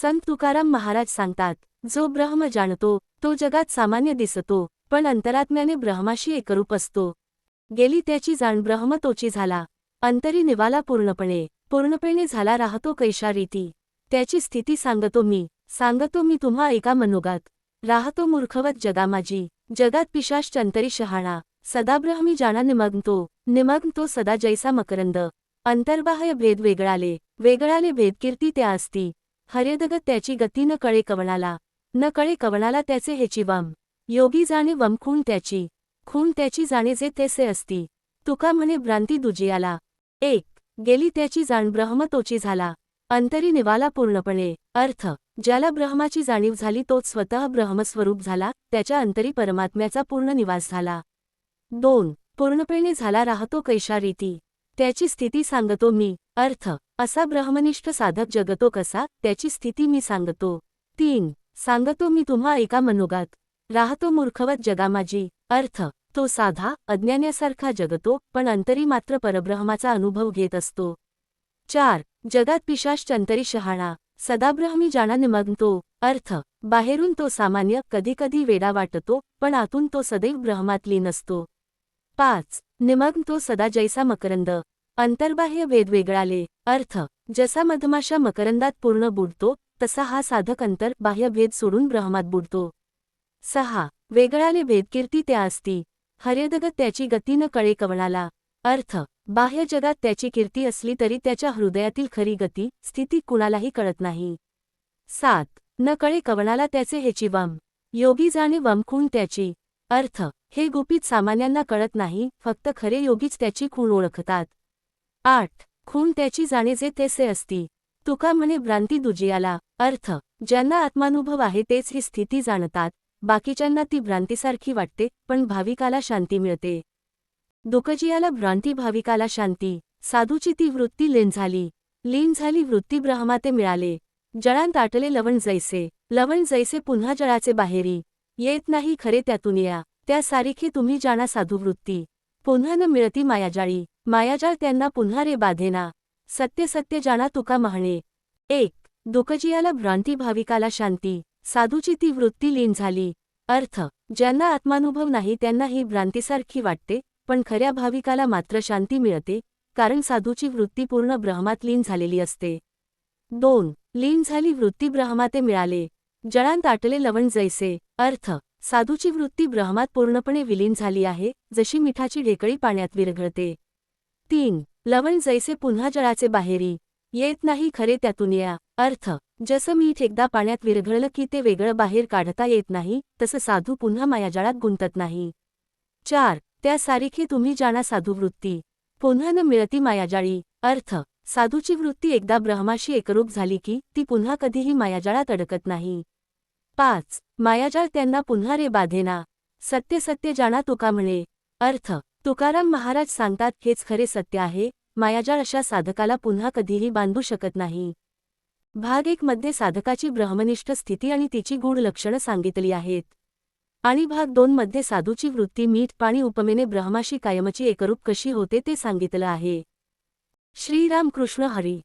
संत तुकाराम महाराज सांगतात जो ब्रह्म जाणतो तो जगात सामान्य दिसतो पण अंतरात्म्याने ब्रह्माशी एकरूप असतो. गेली त्याची जाण ब्रह्म तोची झाला. अंतरी निवाला पूर्णपणे पूर्णपणे झाला राहतो कैशा रीती त्याची स्थिती सांगतो मी सांगतो मी तुम्हा एका मनोगात. राहतो मूर्खवत जगामाजी जगात पिशाश चंतरी शहाणा. सदाब्रह्मी जाणा निमग्नतो निमग्नतो सदा जैसा मकरंद. अंतर्बाह्य भेद वेगळाले वेगळाले भेदकीर्ती त्या असती. हर्यदगत त्याची गती न कळे कवणाला न कळे कवणाला त्याचे हेची वम. योगी जाणे वम खूण त्याची खूण त्याची जाणे जे तेसे असती. तुका म्हणे भ्रांती दुजियाला. एक गेली त्याची जाण ब्रह्म तोची झाला. अंतरी निवाला पूर्णपणे. अर्थ ज्याला ब्रह्माची जाणीव झाली तोच स्वतः ब्रह्मस्वरूप झाला त्याच्या अंतरी परमात्म्याचा पूर्ण निवास झाला. दोन पूर्णपणे झाला राहतो कैशा रीती त्याची स्थिती सांगतो मी. अर्थ. असा ब्रह्मनिष्ठ साधक जगतो कसा? त्याची स्थिती मी सांगतो. तीन. सांगतो मी तुम्हा एका मनोगात. राहतो मूर्खवत जगामाजी. अर्थ. तो साधा अज्ञान्यासारखा जगतो पण अंतरी मात्र परब्रह्माचा अनुभव घेत असतो. चार. जगात पिशाश चंतरी शहाणा. सदाब्रह्मी जाणा निमग्नतो अर्थ. बाहेरून तो सामान्य कधीकधी वेडा वाटतो पण आतून तो सदैव ब्रह्मात लीन असतो पाच. निमग्न तो सदा जैसा मकरंद. अंतर्बाह्य भेद वेगळाले. अर्थ. जसा मधमाशा मकरंदात पूर्ण बुडतो तसा हा साधक अंतर बाह्य भेद सोडून ब्रह्मात बुडतो. सहा. वेगळाले भेदकीर्ती त्या असती. हर्यदगत त्याची गती न कळे कवणाला अर्थ. बाह्य जगात त्याची कीर्ती असली तरी त्याच्या हृदयातील खरी गती स्थिती कुणालाही कळत नाही. सात. न कळे कवणाला त्याचे हेची वम योगी जाणे वमखून त्याची. अर्थ हे गुपित सामान्यांना कळत नाही फक्त खरे योगीच त्याची खूण ओळखतात. आठ खूण त्याची जाणे जे तेसे असती. तुका म्हणे भ्रांती दुजियाला. अर्थ ज्यांना आत्मानुभव आहे तेच ही स्थिती जाणतात. बाकीच्यांना ती भ्रांतीसारखी वाटते पण भाविकाला शांती मिळते. दुकजियाला भ्रांती भाविकाला शांती. साधूची ती वृत्ती लीन झाली. लीन झाली वृत्ती ब्रह्माते मिळाले. जळांत आटले लवण जैसे. लवण जैसे पुन्हा जळाचे बाहेरी. येत नाही खरे त्यातून या. त्या सारिखी तुम्ही जाणा साधुवृत्ती. पुन्हा न मिळती मायाजाळी. मायाजाळ त्यांना पुन्हा रे बाधेना. सत्य सत्य जाणा तुका म्हणे. एक दुकजियाला भ्रांती भाविकाला शांती. साधूची ती वृत्ती लीन झाली. अर्थ ज्यांना आत्मानुभव नाही त्यांना ही भ्रांतीसारखी वाटते पण खऱ्या भाविकाला मात्र शांती मिळते कारण साधूची वृत्ती पूर्ण ब्रह्मात लीन झालेली असते. दोन लीन झाली वृत्ती ब्रह्माते मिळाले. जळांत आटले लवण जैसे अर्थ साधूची वृत्ती ब्रह्मात पूर्णपणे विलीन झाली आहे जशी मिठाची ढेकळी पाण्यात विरघळते. तीन लवण जैसे पुन्हा जळाचे बाहेरी येत नाही खरे त्यातून या अर्थ जसं मीठ एकदा पाण्यात विरघळलं की ते वेगळं बाहेर काढता येत नाही तसं साधू पुन्हा मायाजाळात गुंतत नाही. चार त्या सारिखी तुम्ही जाणा साधुवृत्ती पुन्हा न मिळती मायाजाळी अर्थ साधूची वृत्ती एकदा ब्रह्माशी एकरूप झाली की ती पुन्हा कधीही मायाजाळात अडकत नाही. पाच. मायाजाळ त्यांना पुन्हा रे बाधेना. सत्य सत्य जाणा तुका म्हणे. अर्थ. तुकाराम महाराज सांगतात हेच खरे सत्य आहे मायाजाळ अशा साधकाला पुन्हा कधीही बांधू शकत नाही. भाग एक मध्ये साधकाची ब्रह्मनिष्ठ स्थिती आणि तिची गूढ लक्षणं सांगितली आहेत. आणि भाग दोन मध्ये साधूची वृत्ती मीठ पाणी उपमेने ब्रह्माशी कायमची एकरूप कशी होते ते सांगितलं आहे. श्रीराम कृष्ण हरी.